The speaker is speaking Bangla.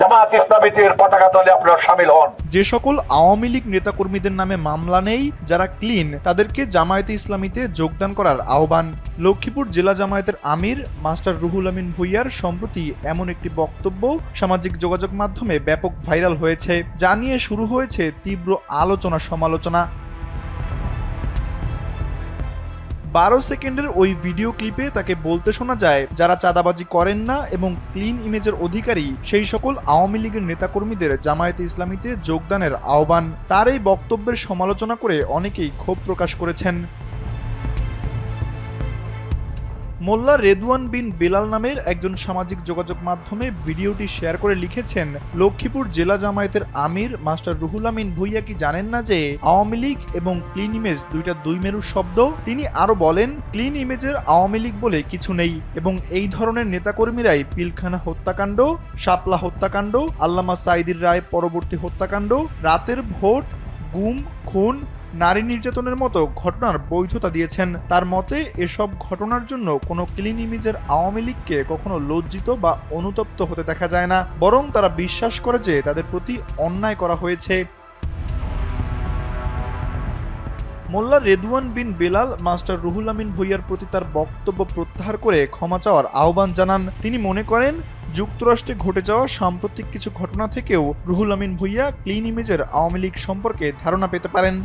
জামাত ইসলামীদের পতাকা দলে আপনারা সামিল হন। যে সকল আওয়ামী লীগ নেতাকর্মীদের নামে মামলা নেই, যারা ক্লিন, তাদেরকে জামায়াতে ইসলামীতে যোগদান করার আহ্বান। লক্ষ্মীপুর জেলা জামায়াতের আমির, মাস্টার রুহুল আমিন ভুইয়ার সম্প্রতি এমন একটি বক্তব্য সামাজিক যোগাযোগ মাধ্যমে ব্যাপক ভাইরাল হয়েছে। যা নিয়ে শুরু হয়েছে তীব্র আলোচনা সমালোচনা বারো সেকেন্ডের ওই ভিডিও ক্লিপে তাকে বলতে শোনা যায়, যারা চাঁদাবাজি করেন না এবং ক্লিন ইমেজের অধিকারী, সেই সকল আওয়ামী লীগের নেতাকর্মীদের জামায়াতে ইসলামীতে যোগদানের আহ্বান। তার এই বক্তব্যের সমালোচনা করে অনেকেই ক্ষোভ প্রকাশ করেছেন। মোল্লা রেদওয়ান বিন বেলাল নামের একজন সামাজিক যোগাযোগ মাধ্যমে ভিডিওটি শেয়ার করে লিখেছেন, লক্ষ্মীপুর জেলা জামায়াতের আমির মাস্টার রুহুল আমিন ভুইয়া কি জানেন না যে, আওয়ামী লীগ এবং ক্লিন ইমেজ দুইটা দুই মেরুর শব্দ? তিনি আরও বলেন, ক্লিন ইমেজের আওয়ামী লীগ বলে কিছু নেই এবং এই ধরনের নেতাকর্মীরাই পিলখানা হত্যাকাণ্ড, শাপলা হত্যাকাণ্ড, আল্লামা সাইদির রায় পরবর্তী হত্যাকাণ্ড, রাতের ভোট, গুম, খুন নারী নির্যাতনের মতো ঘটনার বৈধতা দিয়েছেন। তার মতে, এসব ঘটনার জন্য কোনো ক্লিন ইমেজের আওয়ামী লীগকে কখনো লজ্জিত বা অনুতপ্ত হতে দেখা যায় না, বরং তারা বিশ্বাস করে যে তাদের প্রতি অন্যায় করা হয়েছে। মোল্লা রেদুয়ান বিন বেলাল, মাস্টার রুহুল আমিন ভুইয়ার প্রতি তার বক্তব্য প্রত্যাহার করে ক্ষমা চাওয়ার আহ্বান জানান। তিনি মনে করেন, যুক্তরাষ্ট্রে ঘটে যাওয়া সাম্প্রতিক কিছু ঘটনা থেকেও রুহুল আমিন ভুইয়া ক্লিন ইমেজের আওয়ামী লীগ সম্পর্কে ধারণা পেতে পারেন।